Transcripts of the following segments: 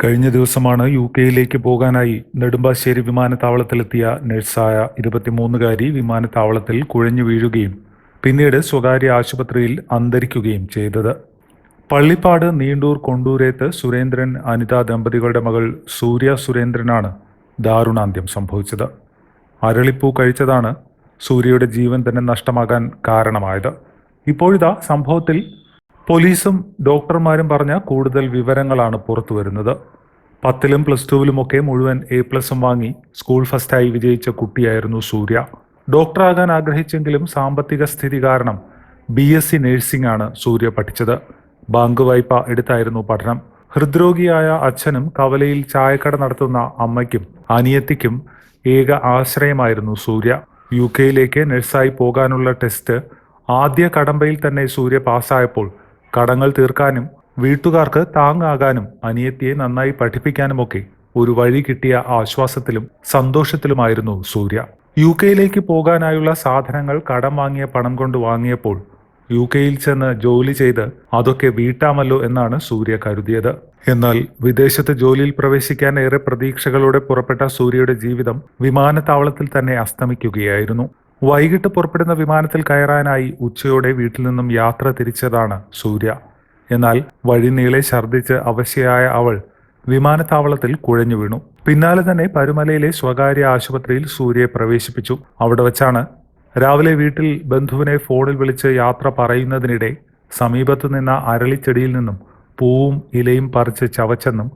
കഴിഞ്ഞ ദിവസമാണ് യു കെയിലേക്ക് പോകാനായി നെടുമ്പാശ്ശേരി വിമാനത്താവളത്തിലെത്തിയ നഴ്സായ ഇരുപത്തിമൂന്നുകാരി വിമാനത്താവളത്തിൽ കുഴഞ്ഞു വീഴുകയും പിന്നീട് സ്വകാര്യ ആശുപത്രിയിൽ അന്തരിക്കുകയും ചെയ്തത്. പള്ളിപ്പാട് നീണ്ടൂർ കൊണ്ടൂരേത്ത് സുരേന്ദ്രൻ അനിത ദമ്പതികളുടെ മകൾ സൂര്യ സുരേന്ദ്രനാണ് ദാരുണാന്ത്യം സംഭവിച്ചത്. അരളിപ്പൂ കഴിച്ചതാണ് സൂര്യയുടെ ജീവൻ തന്നെ നഷ്ടമാകാൻ കാരണമായത്. ഇപ്പോഴിതാ സംഭവത്തിൽ പോലീസും ഡോക്ടർമാരും പറഞ്ഞ കൂടുതൽ വിവരങ്ങളാണ് പുറത്തു വരുന്നത്. പത്തിലും പ്ലസ് ടുവിലുമൊക്കെ മുഴുവൻ എ പ്ലസും വാങ്ങി സ്കൂൾ ഫസ്റ്റായി വിജയിച്ച കുട്ടിയായിരുന്നു സൂര്യ. ഡോക്ടറാകാൻ ആഗ്രഹിച്ചെങ്കിലും സാമ്പത്തിക സ്ഥിതി കാരണം ബി എസ് സി നഴ്സിംഗ് ആണ് സൂര്യ പഠിച്ചത്. ബാങ്ക് വായ്പ എടുത്തായിരുന്നു പഠനം. ഹൃദ്രോഗിയായ അച്ഛനും കവലയിൽ ചായക്കട നടത്തുന്ന അമ്മയ്ക്കും അനിയത്തിക്കും ഏക ആശ്രയമായിരുന്നു സൂര്യ. യു കെയിലേക്ക് നഴ്സായി പോകാനുള്ള ടെസ്റ്റ് ആദ്യ കടമ്പയിൽ തന്നെ സൂര്യ പാസ്സായപ്പോൾ കടങ്ങൾ തീർക്കാനും വീട്ടുകാർക്ക് താങ്ങാകാനും അനിയത്തിയെ നന്നായി പഠിപ്പിക്കാനുമൊക്കെ ഒരു വഴി കിട്ടിയ ആശ്വാസത്തിലും സന്തോഷത്തിലുമായിരുന്നു സൂര്യ. യു കെയിലേക്ക് പോകാനായുള്ള സാധനങ്ങൾ കടം വാങ്ങിയ പണം കൊണ്ട് വാങ്ങിയപ്പോൾ യു കെയിൽ ചെന്ന് ജോലി ചെയ്ത് അതൊക്കെ വീട്ടാമല്ലോ എന്നാണ് സൂര്യ കരുതിയത്. എന്നാൽ വിദേശത്ത് ജോലിയിൽ പ്രവേശിക്കാൻ ഏറെ പ്രതീക്ഷകളോടെ പുറപ്പെട്ട സൂര്യയുടെ ജീവിതം വിമാനത്താവളത്തിൽ തന്നെ അസ്തമിക്കുകയായിരുന്നു. വൈകിട്ട് പുറപ്പെടുന്ന വിമാനത്തിൽ കയറാനായി ഉച്ചയോടെ വീട്ടിൽ നിന്നും യാത്ര തിരിച്ചതാണ് സൂര്യ. എന്നാൽ വഴി നീളെ ഛർദ്ദിച്ച് അവശയായ അവൾ വിമാനത്താവളത്തിൽ കുഴഞ്ഞു വീണു. പിന്നാലെ തന്നെ പരുമലയിലെ സ്വകാര്യ ആശുപത്രിയിൽ സൂര്യയെ പ്രവേശിപ്പിച്ചു. അവിടെ വച്ചാണ് രാവിലെ വീട്ടിൽ ബന്ധുവിനെ ഫോണിൽ വിളിച്ച് യാത്ര പറയുന്നതിനിടെ സമീപത്തു നിന്ന അരളിച്ചെടിയിൽ നിന്നും പൂവും ഇലയും പറിച്ച് ചവച്ചെന്നും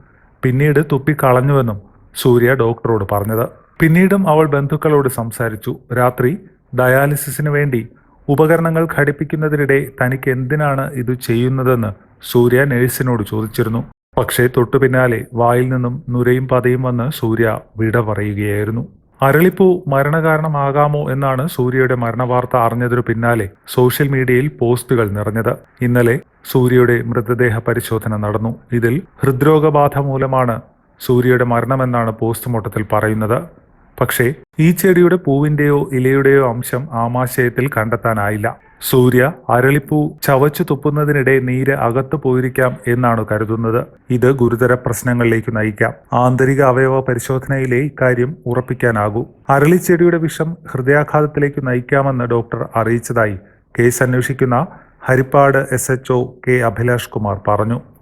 പിന്നീട് തുപ്പിക്കളഞ്ഞുവെന്നും സൂര്യ ഡോക്ടറോട് പറഞ്ഞത്. പിന്നീടും അവൾ ബന്ധുക്കളോട് സംസാരിച്ചു. രാത്രി ഡയാലിസിസിന് വേണ്ടി ഉപകരണങ്ങൾ ഘടിപ്പിക്കുന്നതിനിടെ തനിക്ക് എന്തിനാണ് ഇത് ചെയ്യുന്നതെന്ന് സൂര്യ നേഴ്സിനോട് ചോദിച്ചിരുന്നു. പക്ഷേ തൊട്ടു പിന്നാലെ വായിൽ നിന്നും നുരയും പതയും വന്ന് സൂര്യ വിട പറയുകയായിരുന്നു. അരളിപ്പൂ മരണകാരണമാകാമോ എന്നാണ് സൂര്യയുടെ മരണവാർത്ത അറിഞ്ഞതിനു പിന്നാലെ സോഷ്യൽ മീഡിയയിൽ പോസ്റ്റുകൾ നിറഞ്ഞത്. ഇന്നലെ സൂര്യയുടെ മൃതദേഹ പരിശോധന നടന്നു. ഇതിൽ ഹൃദ്രോഗബാധ മൂലമാണ് സൂര്യയുടെ മരണമെന്നാണ് പോസ്റ്റ്മോർട്ടത്തിൽ പറയുന്നത്. പക്ഷേ ഈ ചെടിയുടെ പൂവിന്റെയോ ഇലയുടെയോ അംശം ആമാശയത്തിൽ കണ്ടെത്താനായില്ല. സൂര്യ അരളിപ്പൂ ചവച്ചു തുപ്പുന്നതിനിടെ നീര് അകത്തു പോയിരിക്കാം എന്നാണ് കരുതുന്നത്. ഇത് ഗുരുതര പ്രശ്നങ്ങളിലേക്ക് നയിക്കാം. ആന്തരിക അവയവ പരിശോധനയിലെ ഇക്കാര്യം ഉറപ്പിക്കാനാകൂ. അരളിച്ചെടിയുടെ വിഷം ഹൃദയാഘാതത്തിലേക്ക് നയിക്കാമെന്ന് ഡോക്ടർ അറിയിച്ചതായി കേസ് അന്വേഷിക്കുന്ന Harippad S H K Abhilash Kumar പറഞ്ഞു.